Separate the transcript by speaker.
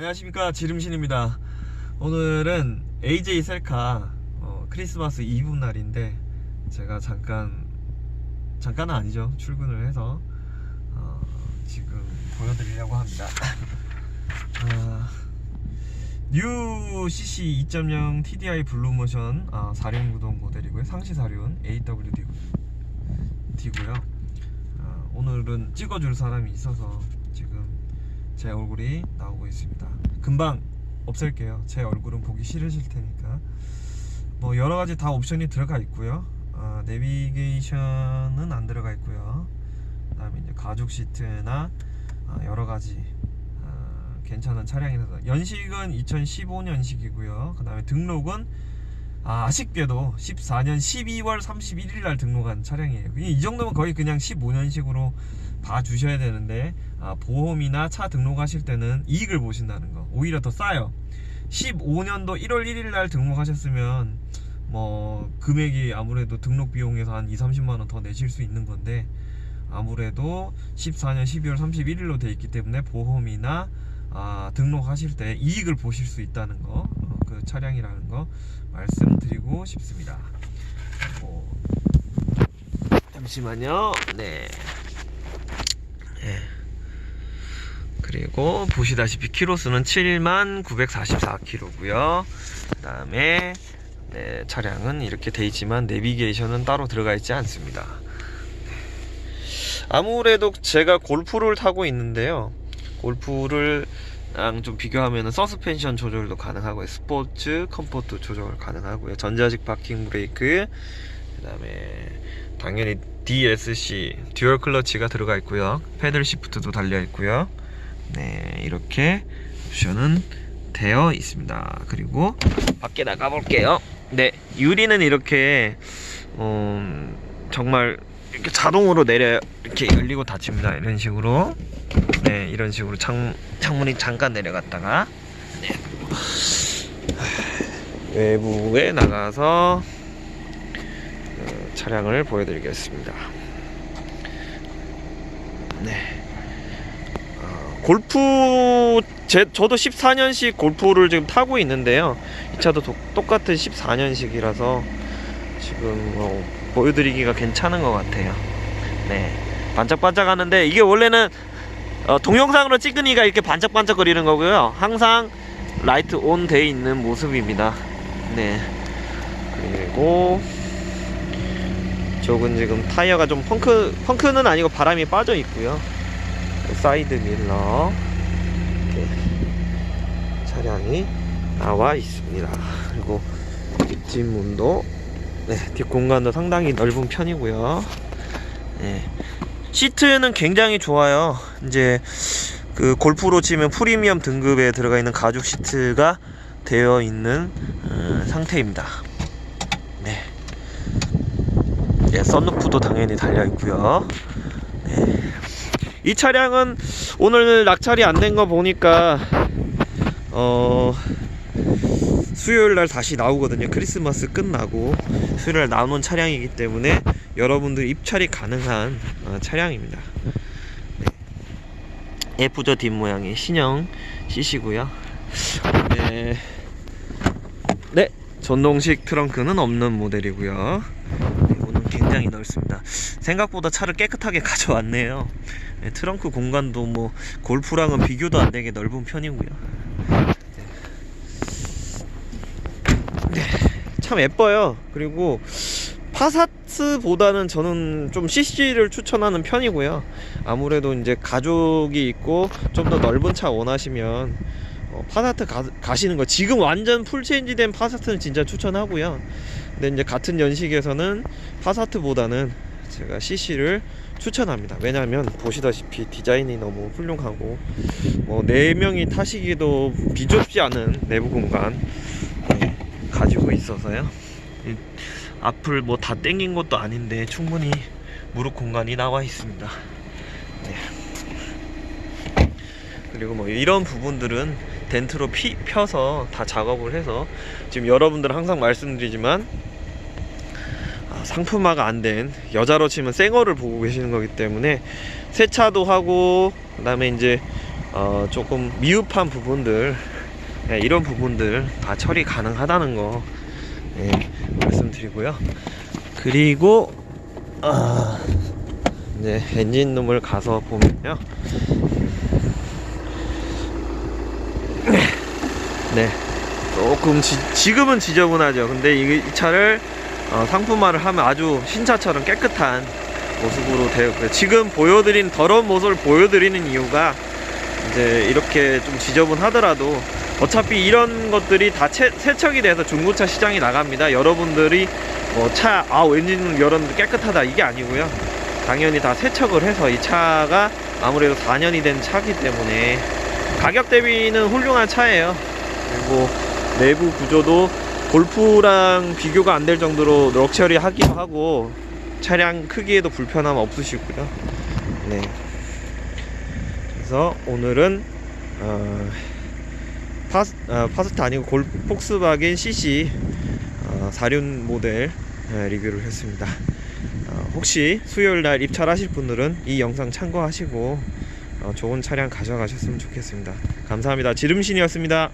Speaker 1: 안녕하십니까. 지름신입니다. 오늘은 AJ 셀카 어, 크리스마스 이브 날인데 제가 잠깐 잠깐은 아니죠. 출근을 해서 어, 지금 보여드리려고 합니다. 아, 뉴 CC 2.0 TDI 블루모션 아, 사륜구동 모델이고요. 상시 사륜 AWD D고요. 아, 오늘은 찍어줄 사람이 있어서 제 얼굴이 나오고 있습니다. 금방 없앨게요. 제 얼굴은 보기 싫으실 테니까. 뭐 여러 가지 다 옵션이 들어가 있고요. 아, 내비게이션은 안 들어가 있고요. 그 다음에 이제 가죽 시트나 아, 여러 가지 아, 괜찮은 차량이라서 연식은 2015년식이고요. 그 다음에 등록은 아, 아쉽게도 14년 12월 31일 날 등록한 차량이에요. 이이 정도면 거의 그냥 15년식으로 봐주셔야 되는데 아, 보험이나 차 등록하실 때는 이익을 보신다는 거 오히려 더 싸요 15년도 1월 1일 날 등록하셨으면 뭐 금액이 아무래도 등록 비용에서 한 2, 30만 원 더 내실 수 있는 건데 아무래도 14년 12월 31일로 돼 있기 때문에 보험이나 아, 등록하실 때 이익을 보실 수 있다는 거, 어, 그 차량이라는 거 말씀드리고 싶습니다. 어, 잠시만요. 네. 예. 그리고 보시다시피 키로수는 7만 944km고요. 그 다음에 네, 차량은 이렇게 돼 있지만 내비게이션은 따로 들어가 있지 않습니다. 아무래도 제가 골프를 타고 있는데요. 골프를 랑좀 비교하면 서스펜션 조절도 가능하고요. 스포츠 컴포트 조절 가능하고요. 전자식 파킹 브레이크 그 다음에 당연히 DSC 듀얼 클러치가 들어가 있고요. 패들 시프트도 달려 있고요. 네, 이렇게 옵션은 되어 있습니다. 그리고 밖에 나가 볼게요. 네, 유리는 이렇게 음, 정말 이렇게 자동으로 내려 이렇게 열리고 닫힙니다. 이런 식으로 네, 이런 식으로 창 창문이 잠깐 내려갔다가 네. 외부에 나가서 어, 차량을 보여드리겠습니다. 네. 어, 골프 제 저도 14년식 골프를 지금 타고 있는데요. 이 차도 도- 똑같은 14년식이라서 지금 뭐 보여드리기가 괜찮은 것 같아요. 네. 반짝반짝 하는데 이게 원래는 어, 동영상으로 찍으니까 이렇게 반짝반짝 거리는 거고요. 항상 라이트 온 돼 있는 모습입니다. 네. 그리고 저건 지금 타이어가 좀 펑크 펑크는 아니고 바람이 빠져 있고요. 사이드 밀러 이렇게 차량이 나와 있습니다. 그리고 뒷문도 네, 뒷 공간도 상당히 넓은 편이고요. 네. 시트는 굉장히 좋아요. 이제 그 골프로 치면 프리미엄 등급에 들어가 있는 가죽 시트가 되어 있는 어, 상태입니다. 네. 네, 썬루프도 당연히 달려 있고요. 네. 이 차량은 오늘 낙찰이 안 된 거 보니까 어 수요일 날 다시 나오거든요. 크리스마스 끝나고 수요일 날 나오는 차량이기 때문에 여러분들 입찰이 가능한 어, 차량입니다. 네. 예쁘죠 뒷모양이 신형 CC고요. 네. 네. 전동식 트렁크는 없는 모델이고요. 이거는 굉장히 넓습니다. 생각보다 차를 깨끗하게 가져왔네요. 네, 트렁크 공간도 뭐 골프랑은 비교도 안 되게 넓은 편이고요. 네, 참 예뻐요. 그리고 파사트보다는 저는 좀 CC를 추천하는 편이고요. 아무래도 이제 가족이 있고 좀 더 넓은 차 원하시면 어, 파사트 가, 시는거 지금 완전 풀 체인지 된 파사트는 진짜 추천하고요. 근데 이제 같은 연식에서는 파사트보다는 제가 CC를 추천합니다. 왜냐하면 보시다시피 디자인이 너무 훌륭하고 뭐네 명이 타시기도 비좁지 않은 내부 공간 네, 가지고 있어서요. 이 앞을 뭐 다 땡긴 것도 아닌데 충분히 무릎 공간이 나와 있습니다. 네. 그리고 뭐 이런 부분들은 덴트로 피, 펴서 다 작업을 해서 지금 여러분들 항상 말씀드리지만 아, 상품화가 안 된 여자로 치면 생얼을 보고 계시는 거기 때문에 세차도 하고 그 다음에 이제 어, 조금 미흡한 부분들 네, 이런 부분들 다 처리 가능하다는 거 네, 말씀드리고요. 그리고 아, 이제 엔진 룸을 가서 보면요. 네, 조금 지, 금은 지저분하죠. 근데 이, 이 차를 어, 상품화를 하면 아주 신차처럼 깨끗한 모습으로 되었고요. 지금 보여드린 더러운 모습을 보여드리는 이유가 이제 이렇게 좀 지저분하더라도 어차피 이런 것들이 다 채- 세척이 돼서 중고차 시장이 나갑니다. 여러분들이 뭐 차, 아, 엔진을 열었는데 깨끗하다 이게 아니고요. 당연히 다 세척을 해서 이 차가 아무래도 4년이 된 차기 때문에 가격 대비는 훌륭한 차예요. 그리고 내부 구조도 골프랑 비교가 안 될 정도로 럭셔리하기도 하고 차량 크기에도 불편함 없으시고요. 네. 그래서 오늘은 어, 파스, 어, 파스타 아니고 골 폭스바겐 CC 어, 4륜 모델 어, 리뷰를 했습니다. 어, 혹시 수요일 날 입찰하실 분들은 이 영상 참고하시고 어, 좋은 차량 가져가셨으면 좋겠습니다. 감사합니다. 지름신이었습니다.